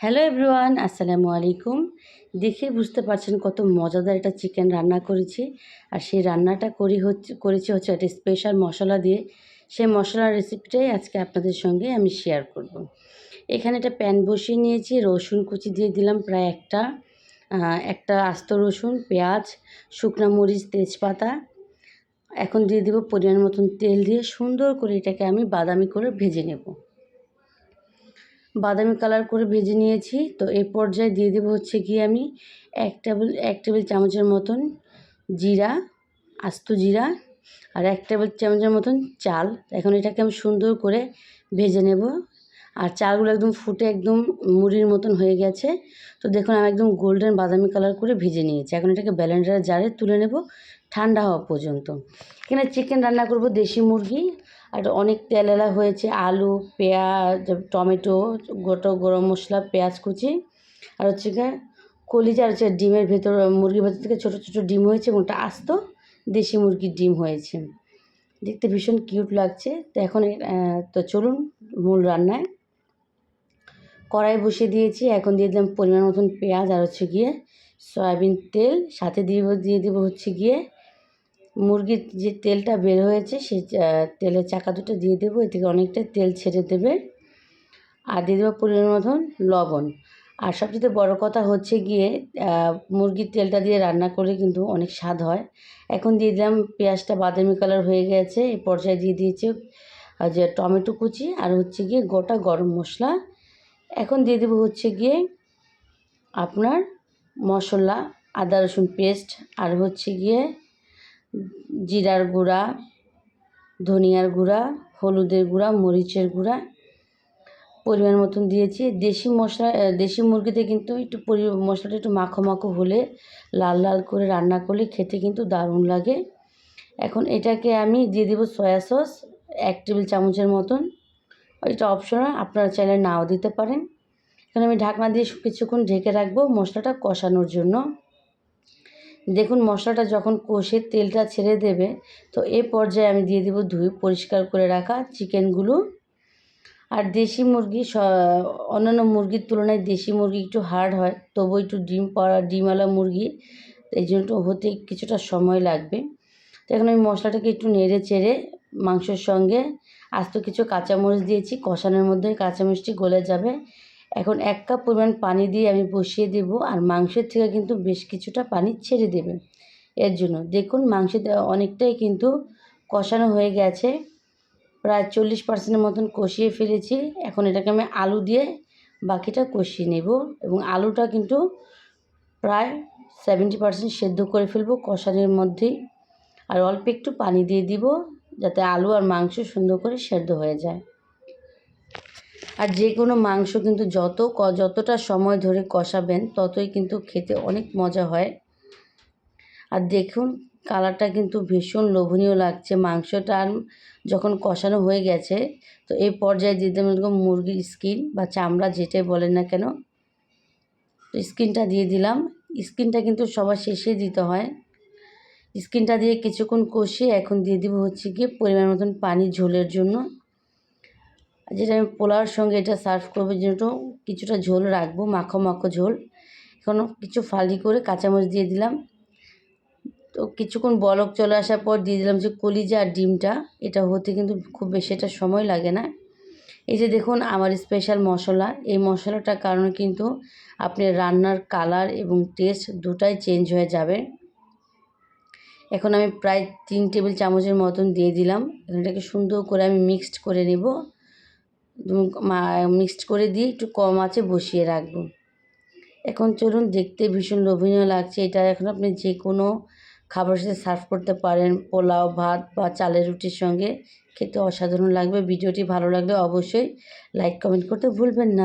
Hello everyone আসসালামু আলাইকুম দেখে বুঝতে পারছেন কত মজাদার একটা চিকেন রান্না করেছি। আর সেই রান্নাটা করি হচ্ছে, করেছি হচ্ছে একটা স্পেশাল মশলা দিয়ে। সেই মশলার রেসিপিটাই আজকে আপনাদের সঙ্গে আমি শেয়ার করব। এখানে একটা প্যান বসিয়ে নিয়েছি, রসুন কুচি দিয়ে দিলাম প্রায় একটা। একটা আস্ত রসুন, পেঁয়াজ, শুকনো মরিচ, তেজপাতা। এখন দিয়ে দেবো পরিমাণ মতন তেল দিয়ে সুন্দর করে এটাকে আমি বাদামি করে ভেজে নেব। বাদামি কালার করে ভেজে নিয়েছি। তো এই পর্যায়ে দিয়ে দেবো হচ্ছে গিয়ে আমি এক টেবিল এক টেবিল চামচের মতন জিরা, আস্ত জিরা আর এক টেবিল চামচের মতন চাল। এখন এটাকে আমি সুন্দর করে ভেজে নেব। আর চালগুলো একদম ফুটে একদম মুড়ির মতন হয়ে গেছে। তো দেখুন আমি একদম গোল্ডেন বাদামি কালার করে ভেজে নিয়েছি। এখন এটাকে ব্যালেন্ডারের জারে তুলে নেব ঠান্ডা হওয়া পর্যন্ত। এখানে চিকেন রান্না করব দেশি মুরগি। আর অনেক তেলেলা হয়েছে, আলু, পেঁয়াজ, টমেটো, গোটা গরম মশলা, পেঁয়াজ কুচি, আর হচ্ছে কলিজা হচ্ছে ডিমের ভেতর, মুরগির ভেতর থেকে ছোটো ছোটো ডিম হয়েছে এবং আস্ত দেশি মুরগির ডিম হয়েছে। দেখতে ভীষণ কিউট লাগছে। তো এখন তো চলুন মূল রান্নায়। কড়াই বসিয়ে দিয়েছি, এখন দিয়ে দিলাম পরিমাণ মতন পেঁয়াজ আর হচ্ছে গিয়ে সয়াবিন তেল, সাথে দিয়ে দিয়ে দেবো হচ্ছে গিয়ে মুরগির যে তেলটা বের হয়েছে সেই তেলের চাকা দুটো দিয়ে দেবো, এ থেকে অনেকটা তেল ছেড়ে দেবে। আর দিয়ে দেবো পরিমাণ মতন লবণ। আর সবচেয়ে বড় কথা হচ্ছে গিয়ে মুরগির তেলটা দিয়ে রান্না করে কিন্তু অনেক স্বাদ হয়। এখন দিয়ে দিলাম পেঁয়াজটা বাদামি কালার হয়ে গেছে, এই পর্যায়ে দিয়ে দিয়েছে যে টমেটো কুচি আর হচ্ছে গিয়ে গোটা গরম মশলা। এখন দিয়ে দেবো হচ্ছে গিয়ে আপনার মশলা, আদা রসুন পেস্ট আর হচ্ছে গিয়ে জিরার গুঁড়া, ধনিয়ার গুঁড়া, হলুদের গুঁড়া, মরিচের গুঁড়া পরিমাণ মতন দিয়েছি। দেশি মশলা দেশি মুরগিতে কিন্তু একটু পরি, মশলাটা একটু মাখো মাখো হলে, লাল লাল করে রান্না করলে খেতে কিন্তু দারুণ লাগে। এখন এটাকে আমি দিয়ে দেবো সয়া সস, এক টেবিল চামচের মতন। এটা অপশনাল আপনারা চাইলে নাও দিতে পারেন। এখানে আমি ঢাকনা দিয়ে কিছুক্ষণ ঢেকে রাখব মশলাটা কষানোর জন্য। দেখুন মশলাটা যখন কষে তেলটা ছেড়ে দেবে, তো এ পর্যায়ে আমি দিয়ে দেবো ধুয়ে পরিষ্কার করে রাখা চিকেনগুলো। আর দেশি মুরগি অন্যান্য মুরগির তুলনায় দেশি মুরগি একটু হার্ড হয় তবু একটু ডিম পাড়া, ডিমওয়ালা মুরগি, এই জন্য হতে কিছুটা সময় লাগবে। তো এখন আমি মশলাটাকে একটু নেড়ে চেড়ে মাংসের সঙ্গে আস্ত কিছু কাঁচামরিচ দিয়েছি, কষানোর মধ্যে কাঁচামরিচটি গলে যাবে। এখন এক কাপ পরিমাণ পানি দিয়ে আমি বসিয়ে দেব আর মাংসের থেকে কিন্তু বেশ কিছুটা পানি ছেড়ে দেবে। এর জন্য দেখুন মাংসতে অনেকটাই কিন্তু কষানো হয়ে গেছে। প্রায় চল্লিশ পার্সেন্টের মতন কষিয়ে ফেলেছি। এখন এটাকে আমি আলু দিয়ে বাকিটা কষিয়ে নেব এবং আলুটা কিন্তু প্রায় সেভেন্টি পার্সেন্ট সেদ্ধ করে ফেলব কষানোর মধ্যেই আর অল্প একটু পানি দিয়ে দিব যাতে আলু আর মাংস সুন্দর করে সেদ্ধ হয়ে যায়। আর যে কোনো মাংস কিন্তু যত যতটা সময় ধরে কষাবেন, ততই কিন্তু খেতে অনেক মজা হয়। আর দেখুন, কালারটা কিন্তু ভীষণ লোভনীয় লাগছে। মাংসটা যখন কষানো হয়ে গেছে, তো এই পর্যায়ে দিয়ে এরকম মুরগির স্কিন বা চামড়া যেটাই বলেন না কেন, তো স্কিনটা দিয়ে দিলাম। স্কিনটা কিন্তু সবার শেষে দিতে হয়। স্কিনটা দিয়ে কিছুক্ষণ কষিয়ে এখন দিয়ে দিব হচ্ছে গিয়ে পরিমাণ মতন পানি ঝোলের জন্য। যেটা আমি পোলাওর সঙ্গে এটা সার্ভ করব যেহেতু কিছুটা ঝোল রাখব, মাখো মাখো ঝোল। এখন কিছু ফালি করে কাঁচামরিচ দিয়ে দিলাম। তো কিছুক্ষণ বলক চলে আসার পর দিয়ে দিলাম যে কলিজা আর ডিমটা। এটা হতে কিন্তু খুব বেশি একটা সময় লাগে না। এই যে দেখুন আমার স্পেশাল মশলা। এই মশলাটার কারণে কিন্তু আপনি রান্নার কালার এবং টেস্ট দুটাই চেঞ্জ হয়ে যাবে। এখন আমি প্রায় তিন টেবিল চামচের মতন দিয়ে দিলাম। এটাকে সুন্দর করে আমি মিক্সড করে নেব। মিক্সড করে দিয়ে একটু কম আছে বসিয়ে রাখব। এখন চলুন দেখতে ভীষণ লোভনীয় লাগছে। এটা এখন আপনি যে কোনো খাবারের সাথে সার্ভ করতে পারেন, পোলাও, ভাত বা চালের রুটির সঙ্গে। খেতে অসাধারণ লাগবে। ভিডিওটি ভালো লাগলে অবশ্যই লাইক কমেন্ট করতে ভুলবেন না।